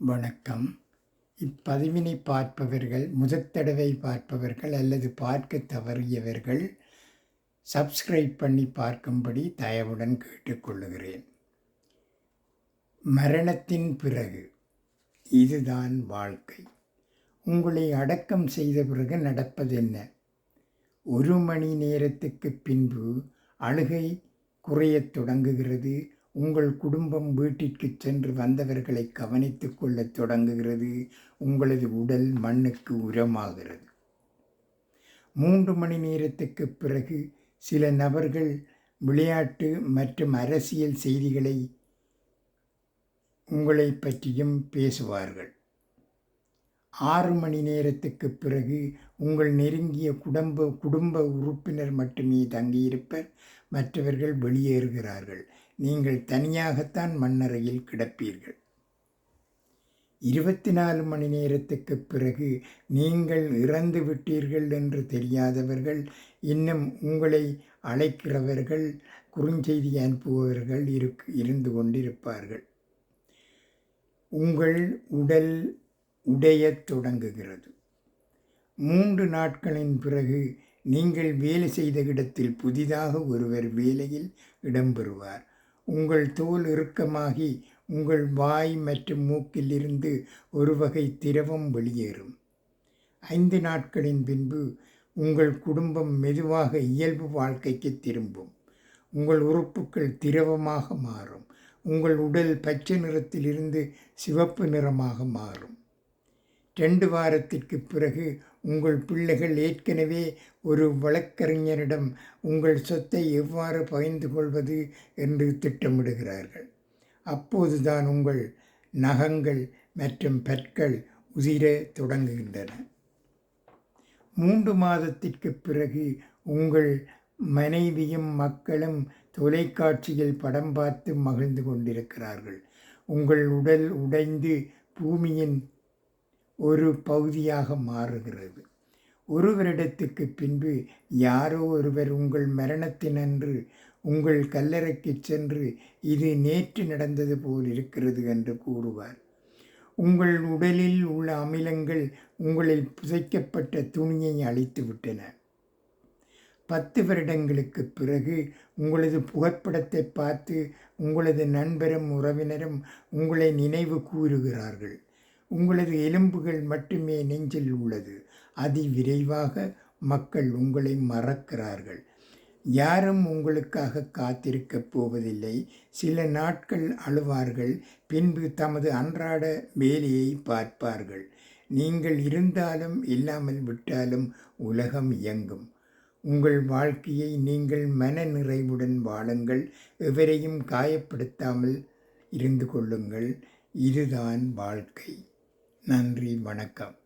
வணக்கம். இப்பதிவினை பார்ப்பவர்கள் முதற் தடவை பார்ப்பவர்கள் அல்லது பார்க்க தவறியவர்கள் சப்ஸ்கிரைப் பண்ணி பார்க்கும்படி தயவுடன் கேட்டுக்கொள்ளுகிறேன். மரணத்தின் பிறகு இதுதான் வாழ்க்கை. உங்களை அடக்கம் செய்த பிறகு நடப்பதென்ன ஒரு மணி நேரத்துக்கு பின்பு அழுகை குறையத் தொடங்குகிறது உங்கள் குடும்பம் வீட்டிற்கு சென்று வந்தவர்களை கவனித்து கொள்ளத் தொடங்குகிறது. உங்களது உடல் மண்ணுக்கு உரமாகிறது. மூன்று மணி நேரத்துக்கு பிறகு சில நபர்கள் விளையாட்டு மற்றும் அரசியல் செய்திகளை உங்களை பற்றியும் பேசுவார்கள். ஆறு மணி நேரத்துக்கு பிறகு உங்கள் நெருங்கிய குடும்ப குடும்ப உறுப்பினர் மட்டுமே தங்கியிருப்பர். மற்றவர்கள் வெளியேறுகிறார்கள். நீங்கள் தனியாகத்தான் மண்ணறையில் கிடப்பீர்கள். இருபத்தி நாலு மணி நேரத்துக்கு பிறகு நீங்கள் இறந்து விட்டீர்கள் என்று தெரியாதவர்கள் இன்னும் உங்களை அழைக்கிறவர்கள் குறுஞ்செய்தி அனுப்புபவர்கள் இருக்கு இருந்து கொண்டிருப்பார்கள். உங்கள் உடல் உடையத் தொடங்குகிறது. மூன்று நாட்களின் பிறகு நீங்கள் வேலை செய்த இடத்தில் புதிதாக ஒருவர் வேலையில் இடம்பெறுவார். உங்கள் தோல் இறுக்கமாகி உங்கள் வாய் மற்றும் மூக்கிலிருந்து ஒரு வகை திரவம் வெளியேறும். ஐந்து நாட்களின் பின்பு உங்கள் குடும்பம் மெதுவாக இயல்பு வாழ்க்கைக்கு திரும்பும். உங்கள் உறுப்புகள் திரவமாக மாறும். உங்கள் உடல் பச்சை நிறத்திலிருந்து சிவப்பு நிறமாக மாறும். ரெண்டு வாரத்திற்கு பிறகு உங்கள் பிள்ளைகள் ஏற்கனவே ஒரு வழக்கறிஞரிடம் உங்கள் சொத்தை எவ்வாறு பகிர்ந்து கொள்வது என்று திட்டமிடுகிறார்கள். அப்போதுதான் உங்கள் நகங்கள் மற்றும் பற்கள் உதிர தொடங்குகின்றன. மூன்று மாதத்திற்கு பிறகு உங்கள் மனைவியும் மக்களும் தொலைக்காட்சியில் படம் பார்த்து மகிழ்ந்து கொண்டிருக்கிறார்கள். உங்கள் உடல் உடைந்து பூமியின் ஒரு பகுதியாக மாறுகிறது. ஒரு வருடத்துக்கு பின்பு யாரோ ஒருவர் உங்கள் மரணத்தினன்று உங்கள் கல்லறைக்கு சென்று இது நேற்று நடந்தது போல் இருக்கிறது என்று கூறுவார். உங்கள் உடலில் உள்ள அமிலங்கள் உங்களில் புதைக்கப்பட்ட துணியை அழித்து விட்டன. பத்து வருடங்களுக்கு பிறகு உங்களது புகைப்படத்தை பார்த்து உங்களது நண்பரும் உறவினரும் உங்களை நினைவு கூறுகிறார்கள். உங்களது எலும்புகள் மட்டுமே நெஞ்சில் உள்ளது. அதி விரைவாக மக்கள் உங்களை மறக்கிறார்கள். யாரும் உங்களுக்காக காத்திருக்கப் போவதில்லை. சில நாட்கள் அழுவார்கள். பின்பு தமது அன்றாட வேலையை பார்ப்பார்கள். நீங்கள் இருந்தாலும் இல்லாமல் விட்டாலும் உலகம் இயங்கும். உங்கள் வாழ்க்கையை நீங்கள் மன நிறைவுடன் வாழுங்கள். எவரையும் காயப்படுத்தாமல் இருந்து கொள்ளுங்கள். இதுதான் வாழ்க்கை. நன்றி வணக்கம்.